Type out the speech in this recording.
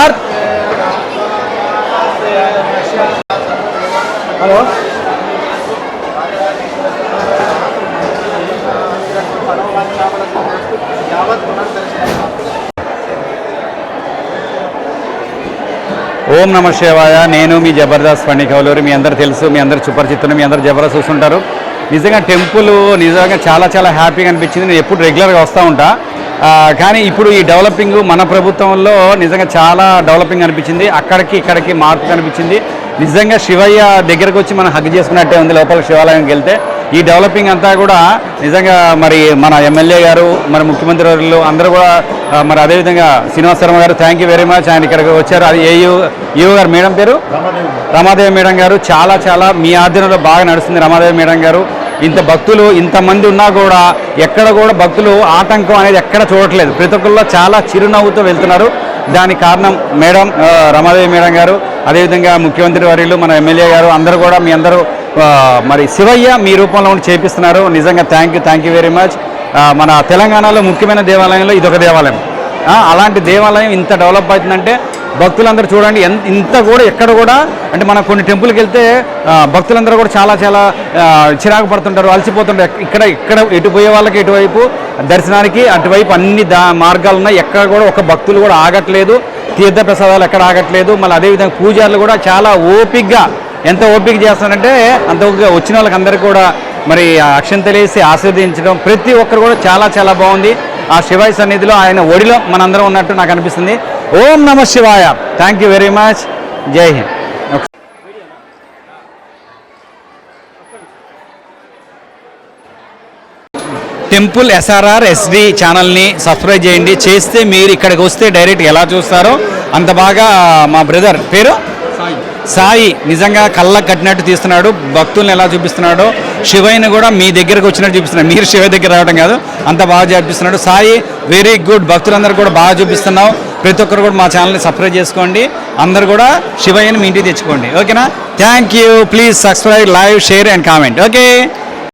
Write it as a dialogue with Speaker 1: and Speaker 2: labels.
Speaker 1: Sir. Hello. ఓం నమ శివాయ. నేను మీ జబర్దస్త్ పండి కౌలూరు. మీ అందరు తెలుసు మీ అందరు సుపరిచితులు మీ అందరు జబర్దస్త్ చూస్తుంటారు. నిజంగా టెంపుల్ నిజంగా చాలా చాలా హ్యాపీగా అనిపించింది. నేను ఎప్పుడు రెగ్యులర్గా వస్తూ ఉంటా. కానీ ఇప్పుడు ఈ డెవలపింగ్ మన ప్రభుత్వంలో నిజంగా చాలా డెవలపింగ్ అనిపించింది. అక్కడికి ఇక్కడికి మార్పు కనిపించింది. నిజంగా శివయ్య దగ్గరకు వచ్చి మనం హగ్ చేసుకున్నట్టే ఉంది లోపల శివాలయంకి వెళ్తే. ఈ డెవలపింగ్ అంతా కూడా నిజంగా మరి మన ఎమ్మెల్యే గారు మన ముఖ్యమంత్రి వర్యులు అందరూ కూడా మరి అదేవిధంగా శ్రీనివాస శర్మ గారు థ్యాంక్ యూ వెరీ మచ్ ఆయన ఇక్కడికి వచ్చారు. అది ఏయూ ఈఓ గారు మేడం పేరు? రమాదేవి మేడం గారు. చాలా చాలా మీ ఆధ్వర్యంలో బాగా నడుస్తుంది రమాదేవి మేడం గారు. ఇంత భక్తులు ఇంతమంది ఉన్నా కూడా ఎక్కడ కూడా భక్తులు ఆటంకం అనేది ఎక్కడ చూడట్లేదు. ప్రతి ఒక్కరిలో చాలా చిరునవ్వుతో వెళ్తున్నారు. దానికి కారణం మేడం రమాదేవి మేడం గారు అదేవిధంగా ముఖ్యమంత్రి వర్యులు మన ఎమ్మెల్యే గారు అందరూ కూడా మీ అందరూ మరి శివయ్య మీ రూపంలో ఉండి చేపిస్తున్నారు. నిజంగా thank you thank you very much మన తెలంగాణలో ముఖ్యమైన దేవాలయంలో ఇదొక దేవాలయం. అలాంటి దేవాలయం ఇంత డెవలప్ అవుతుందంటే భక్తులందరూ చూడండి ఎంత ఇంత కూడా ఎక్కడ కూడా అంటే మనం కొన్ని టెంపుల్కి వెళ్తే భక్తులందరూ కూడా చాలా చాలా చిరాకు పడుతుంటారు అలసిపోతుంటారు. ఇక్కడ ఇక్కడ ఎటు పోయే వాళ్ళకి ఎటువైపు దర్శనానికి అటువైపు అన్ని దా మార్గాలు ఉన్నాయి. ఎక్కడ కూడా ఒక భక్తులు కూడా ఆగట్లేదు. తీర్థ ప్రసాదాలు ఎక్కడ ఆగట్లేదు. మళ్ళీ అదేవిధంగా పూజారులు కూడా చాలా ఓపిక్గా ఎంత ఓపిక చేస్తారంటే అంత వచ్చిన వాళ్ళకి అందరికీ కూడా మరి అక్షం అక్షంతలేసి ఆశీర్వదించడం ప్రతి ఒక్కరు కూడా చాలా చాలా బాగుంది. ఆ శివాయి సన్నిధిలో ఆయన ఒడిలో మనందరం ఉన్నట్టు నాకు అనిపిస్తుంది. ఓం నమ శివాయ. థ్యాంక్ యూ వెరీ మచ్ జై హింద్. టెంపుల్ ఎస్ఆర్ఆర్ ఎస్డి ఛానల్ని సబ్స్క్రైబ్ చేయండి. చేస్తే మీరు ఇక్కడికి వస్తే డైరెక్ట్ ఎలా చూస్తారో అంత బాగా మా బ్రదర్ పేరు? సాయి. నిజంగా కళ్ళకు కట్టినట్టు తీస్తున్నాడు. భక్తుల్ని ఎలా చూపిస్తున్నాడో శివయ్యని కూడా మీ దగ్గరకు వచ్చినట్టు చూపిస్తున్నాడు. మీరు శివ దగ్గర రావడం కాదు అంత బాగా చూపిస్తున్నాడు. సాయి వెరీ గుడ్ భక్తులందరూ కూడా బాగా చూపిస్తున్నావు. ప్రతి ఒక్కరు కూడా మా ఛానల్ని సబ్స్క్రైబ్ చేసుకోండి. అందరు కూడా శివయ్యని మీ ఇంటికి తెచ్చుకోండి. ఓకేనా? Thank you please subscribe live share and comment okay